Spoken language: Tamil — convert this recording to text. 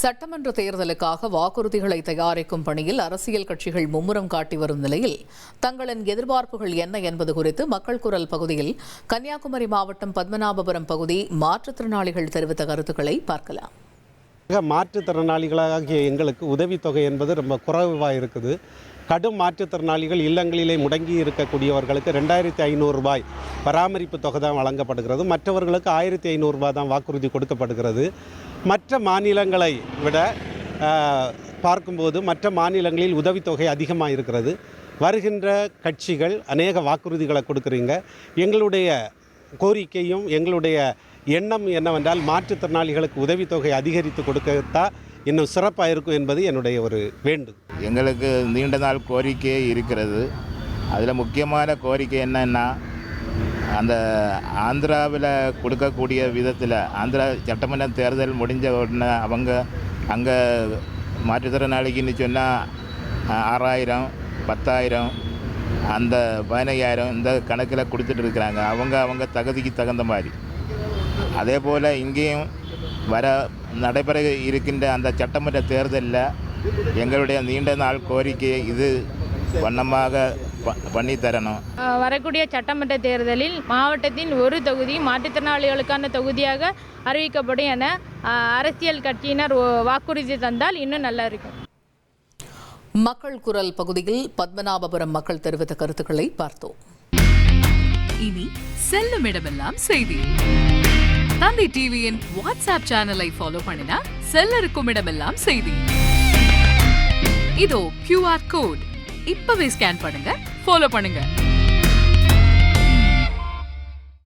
சட்டமன்ற தேர்தலுக்காக வாக்குறுதிகளை தயாரிக்கும் பணியில் அரசியல் கட்சிகள் மும்முரம் காட்டி வரும் நிலையில் தங்களின் எதிர்பார்ப்புகள் என்ன என்பது குறித்து மக்கள் குரல் பகுதியில் கன்னியாகுமரி மாவட்டம் பத்மநாபபுரம் பகுதி மாற்றுத்திறனாளிகள் தெரிவித்த கருத்துக்களை பார்க்கலாம். மிக மாற்றுத்திறனாளிகளாகிய எங்களுக்கு உதவித்தொகை என்பது ரொம்ப குறைவாக இருக்குது. கடும் மாற்றுத்திறனாளிகள் இல்லங்களிலே முடங்கி இருக்கக்கூடியவர்களுக்கு ரெண்டாயிரத்தி ஐநூறுரூபாய் பராமரிப்பு தொகை தான் வழங்கப்படுகிறது. மற்றவர்களுக்கு ஆயிரத்தி ஐநூறுரூபா தான் வாக்குறுதி கொடுக்கப்படுகிறது. மற்ற மாநிலங்களை விட பார்க்கும்போது மற்ற மாநிலங்களில் உதவித்தொகை அதிகமாக இருக்கிறது வருகின்ற கட்சிகள் அநேக வாக்குறுதிகளை கொடுக்குறீங்க. எங்களுடைய கோரிக்கையும் எங்களுடைய எண்ணம் என்னவென்றால் மாற்றுத்திறனாளிகளுக்கு உதவித்தொகை அதிகரித்து கொடுக்கத்தான் இன்னும் சிறப்பாக இருக்கும் என்பது என்னுடைய ஒரு வேண்டும் எங்களுக்கு நீண்ட நாள் கோரிக்கை இருக்கிறது. அதில் முக்கியமான கோரிக்கை என்னென்னா அந்த ஆந்திராவில் கொடுக்கக்கூடிய விதத்தில் ஆந்திரா சட்டமன்ற தேர்தல் முடிஞ்ச உடனே அவங்க அங்கே மாற்றுத்திறனாளிக்குன்னு சொன்னால் ஆறாயிரம் பத்தாயிரம் அந்த பதினையாயிரம் இந்த கணக்கில் கொடுத்துட்டு இருக்கிறாங்க. அவங்க அவங்க தகுதிக்கு தகுந்த மாதிரி. அதே போல் இங்கேயும் வர நடைபெற இருக்கின்ற அந்த சட்டமன்ற தேர்தலில் எங்களுடைய நீண்ட நாள் கோரிக்கை இது வண்ணமாக பண்ணி தரணும் வரக்கூடிய சட்டமன்ற தேர்தலில் மாவட்டத்தின் ஒரு தொகுதி மாற்றுத்திறனாளிகளுக்கான தொகுதியாக அறிவிக்கப்படும் என அரசியல் கட்சியினர் வாக்குறுதி தந்தால் இன்னும் நல்லா இருக்கும். மக்கள் குரல் பகுதியில் பத்மநாபபுரம் மக்கள் தெரிவித்த கருத்துக்களை பார்த்தோம். இனி செல்லும் இடமெல்லாம் செய்தி. தந்தை டிவியின் வாட்ஸ்அப் சேனலை ஃபாலோ பண்ணினா செல்ல இருக்கும் இடமெல்லாம் செய்தி. இதோ கியூஆர் கோட் இப்பவே ஸ்கேன் பண்ணுங்க. ஃபாலோ பண்ணுங்கள்